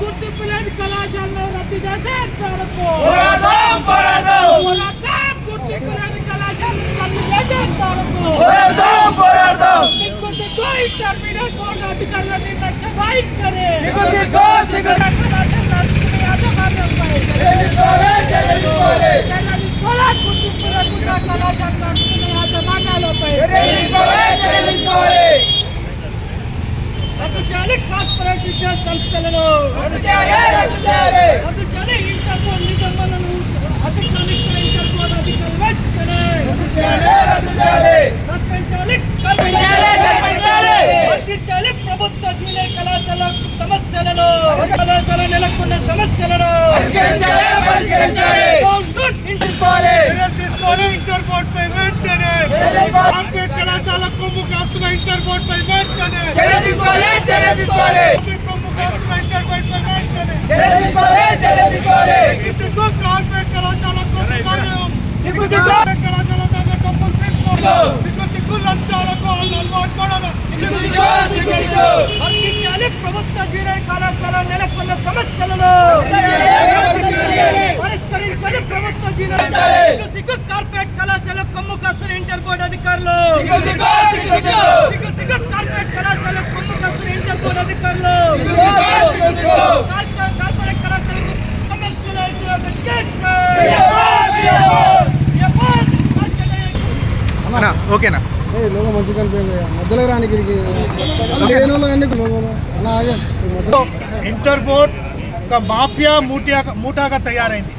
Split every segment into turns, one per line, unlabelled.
గుర్తింపులేని కళాశాలలో రద్దు చేసే వరకు
పోరాటం
కళాశాలను రద్దు చేసే అధికారుల నిర్లక్ష్య వైఖరి
సిగ్గు సిగ్గు సిగ్గు
కళాశాల నడుపుకునే యాజమాన్యంపై
చెల్లించుకోవాలి చెల్లించుకోవాలి
చర్యలు తీసుకోవాలి. గుర్తింపు లేకుండా కళాశాల నడుపుకునే యాజమాన్యాలపై
చెల్లించుకోవాలి చెల్లించుకోవాలి
రద్దు చేయాలి కార్పొరేట్ విద్యా సంస్థలను
రద్దు చేయాలి రద్దు చేయాలి
రద్దు చేయాలి ఇంటర్ బోర్డు నిబంధనలను అతిక్రమిస్తున్న ఇంటర్ బోర్డు అధికారులు వెంటనే
రద్దు చేయాలి రద్దు చేయాలి
సస్పెండ్ చేయాలి
చేయాలి, సస్పెండ్ చేయాలి.
వర్తించాలి ప్రభుత్వ జూనియర్ కళాశాల సమస్యలను కళాశాల నెలకొన్న సమస్యలను
పరిష్కరించాలి,
down, ఇంటర్
తీసుకోవాలి.
తీసుకోవాలి బోర్డు పై వెంటనే
తీసుకోవాలి.
కార్పొరేట్ కళాశాల కొమ్ము కాస్తున్న ఇంటర్ బోర్డు పై వెంటనే
తీసుకోవాలి తీసుకోవాలి
కొమ్ము కాస్తున్న ఇంటర్ బోర్డు పై వెంటనే
తీసుకోవాలి తీసుకోవాలి
కార్పొరేట్ కళాశాల కొమ్ము. కార్పొరేట్ కళాశాల డబ్బులు తీసుకో. సిగ్గు లంచాలకు వాళ్ళు అలవాటు ప్రభుత్వ జూనియర్ కళాశాల నెలకొన్న సమస్యలను
పరిష్కరించాలి.
పరిష్కరించాలి ప్రభుత్వ జూనియర్
పరిష్కరించాలి.
సిగ్గు సిగ్గు కార్పొరేట్ కళాశాల కొమ్ము కాస్తున్న ఇంటర్ బోర్డు అధికారులు
సిగ్గు సిగ్గు, సిగ్గు సిగ్గు.
సిగ్గు సిగ్గు కార్పొరేట్ కళాశాల కొమ్ము కాస్తున్న ఇంటర్ బోర్డు అధికారులు
సిగ్గు సిగ్గు, సిగ్గు సిగ్గు.
కార్పొరేట్ కార్పొరేట్ కళాశాలకు సమస్యలు ఎదురవ్వకుండా
అన్నా ఓకేనా?
ఏ లోగో మంచిగా కనిపించింది మధ్యలో రానికి పదిహేను అన్ని లోగోలో. అన్న ఆగే. ఈ మధ్యలో
ఇంటర్ బోర్డ్ ఒక మాఫియా మూటియా మూటాగా తయారైంది.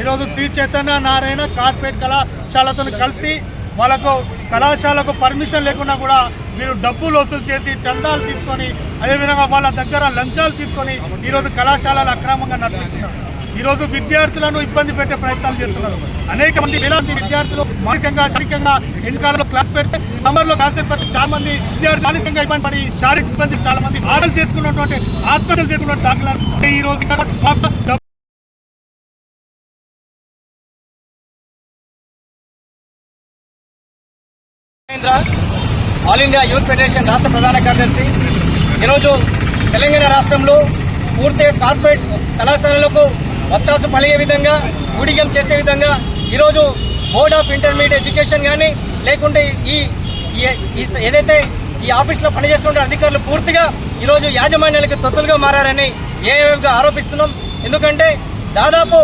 ఈరోజు శ్రీ చైతన్య నారాయణ కార్పొరేట్ కళాశాలతో కలిసి వాళ్ళకు కళాశాలకు పర్మిషన్ లేకున్నా కూడా మీరు డబ్బులు వసూలు చేసి చందాలు తీసుకొని అదేవిధంగా వాళ్ళ దగ్గర లంచాలు తీసుకొని ఈరోజు కళాశాలలు అక్రమంగా నడిపిస్తున్నారు. ఈరోజు విద్యార్థులను ఇబ్బంది పెట్టే ప్రయత్నాలు చేస్తున్నారు. అనేక మంది వేలాది విద్యార్థులు మానసికంగా శారీరకంగా ఎండాకాలంలో క్లాస్ పెడితే సమ్మర్లో క్లాస్ పెడితే చాలా మంది విద్యార్థులు మానసికంగా ఇబ్బంది పడి శారీరక ఇబ్బంది చాలా మంది ఆటలు చేసుకున్నటువంటి ఆత్మహత్యలు చేసుకున్న డాక్టర్లు ఈ రోజు
ఆల్ ఇండియా యూత్ ఫెడరేషన్ రాష్ట్ర ప్రధాన కార్యదర్శి ఈరోజు తెలంగాణ రాష్ట్రంలో పూర్తి కార్పొరేట్ కళాశాలలకు వత్తాసు పలిగే విధంగా ఊడిగం చేసే విధంగా ఈరోజు బోర్డ్ ఆఫ్ ఇంటర్మీడియట్ ఎడ్యుకేషన్ కానీ లేకుంటే ఈ ఈ- ఏదైతే ఈ ఆఫీస్లో పనిచేస్తున్న అధికారులు పూర్తిగా ఈరోజు యాజమాన్యాలకు తొత్తులుగా మారారని ఏఎఫ్గా ఆరోపిస్తున్నాం. ఎందుకంటే దాదాపు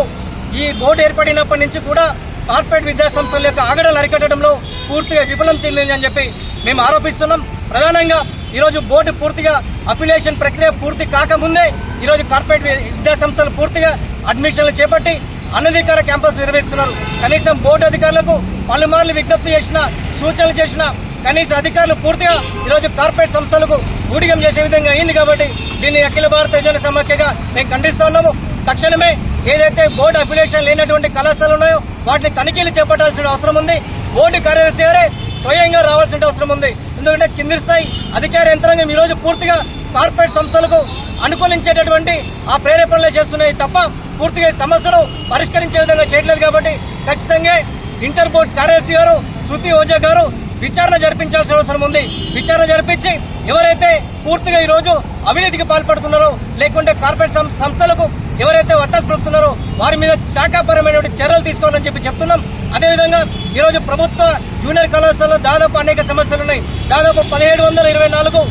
ఈ బోర్డు ఏర్పడినప్పటి నుంచి కూడా కార్పొరేట్ విద్యా సంస్థల యొక్క ఆగడలు అరికట్టడంలో పూర్తిగా విఫలం చెందిందని చెప్పి మేము ఆరోపిస్తున్నాం. ప్రధానంగా ఈరోజు బోర్డు పూర్తిగా అఫిలియేషన్ ప్రక్రియ పూర్తి కాకముందే ఈరోజు కార్పొరేట్ విద్యా సంస్థలు పూర్తిగా అడ్మిషన్లు చేపట్టి అనధికార క్యాంపస్ నిర్వహిస్తున్నారు. కనీసం బోర్డు అధికారులకు పలుమార్లు విజ్ఞప్తి చేసిన సూచనలు చేసిన కనీస అధికారులు పూర్తిగా ఈరోజు కార్పొరేట్ సంస్థలకు ఊడిగం చేసే విధంగా అయింది కాబట్టి దీన్ని అఖిల భారత యోజన సమాఖ్యగా మేము ఖండిస్తా ఉన్నాము. తక్షణమే ఏదైతే బోర్డు అఫిలియేషన్ లేనటువంటి కళాశాలలు ఉన్నాయో వాటిని తనిఖీలు చేపట్టాల్సిన అవసరం ఉంది. బోర్డు కార్యదర్శి గారే స్వయంగా రావాల్సిన అవసరం ఉంది. ఎందుకంటే కింది స్థాయి అధికార యంత్రాంగం ఈ రోజు పూర్తిగా కార్పొరేట్ సంస్థలకు అనుకూలించేటటువంటి ఆ ప్రేరేపణలే చేస్తున్నాయి తప్ప పూర్తిగా సమస్యలు సమస్యను పరిష్కరించే విధంగా చేయట్లేదు కాబట్టి ఖచ్చితంగా ఇంటర్ బోర్డ్ కార్యదర్శి గారు శృతి ఓజా గారు విచారణ జరిపించాల్సిన అవసరం ఉంది. విచారణ జరిపించి ఎవరైతే పూర్తిగా ఈరోజు అవినీతికి పాల్పడుతున్నారో లేకుంటే కార్పొరేట్ సం- సంస్థలకు ఎవరైతే వత్తాసు పలుకుతున్నారో వారి మీద శాఖాపరమైనటువంటి చర్యలు తీసుకోవాలని చెప్పి చెప్తున్నాం. అదేవిధంగా ఈరోజు ప్రభుత్వ జూనియర్ కళాశాలలో దాదాపు అనేక సమస్యలు ఉన్నాయి. దాదాపు పదిహేడు వందల ఇరవై నాలుగు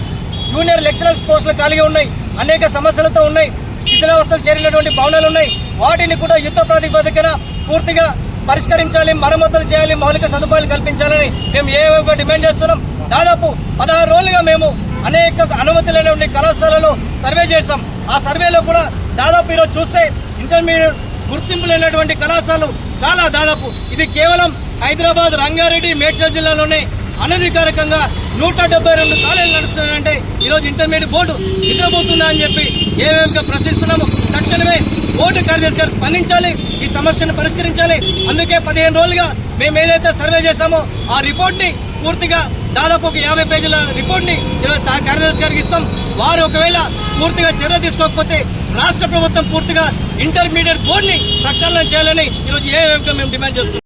జూనియర్ లెక్చరర్స్ పోస్టులు ఖాళీగా ఉన్నాయి అనేక సమస్యలతో ఉన్నాయి శిథిలావస్థలు చేరినటువంటి భవనాలు ఉన్నాయి. వాటిని కూడా యుద్ధ ప్రాతిపదికన పూర్తిగా పరిష్కరించాలి మరమ్మతులు చేయాలి మౌలిక సదుపాయాలు కల్పించాలని మేము ఏవేగా డిమాండ్ చేస్తున్నాం. దాదాపు పదహారు రోజులుగా మేము అనేక అనుమతి లేనటువంటి కళాశాలలో సర్వే చేశాం. ఆ సర్వేలో కూడా దాదాపు ఈరోజు చూస్తే ఇంటర్మీడియట్ గుర్తింపు లేనటువంటి కళాశాలలు చాలా దాదాపు. ఇది కేవలం హైదరాబాద్ రంగారెడ్డి మేడ్చల్ జిల్లాలోనే అనధికారికంగా నూట డెబ్బై రెండు కాలేజీలు నడుస్తున్నాయంటే ఈరోజు ఇంటర్మీడియట్ బోర్డు నిద్రపోతుందా అని చెప్పి ఏమేమిగా ప్రశ్నిస్తున్నాము తక్షణమే బోర్డు కార్యదర్శి గారు స్పందించాలి ఈ సమస్యను పరిష్కరించాలి. అందుకే పదిహేను రోజులుగా మేము ఏదైతే సర్వే చేశామో ఆ రిపోర్ట్ని పూర్తిగా దాదాపు ఒక యాభై పేజీల రిపోర్ట్ని ఈరోజు కార్యదర్శి గారికి ఇస్తాం. వారు ఒకవేళ పూర్తిగా చర్య తీసుకోకపోతే రాష్ట్ర ప్రభుత్వం పూర్తిగా ఇంటర్మీడియట్ బోర్డు ని ప్రక్షాళన చేయాలని ఈరోజు ఏ మేము డిమాండ్ చేస్తున్నాం.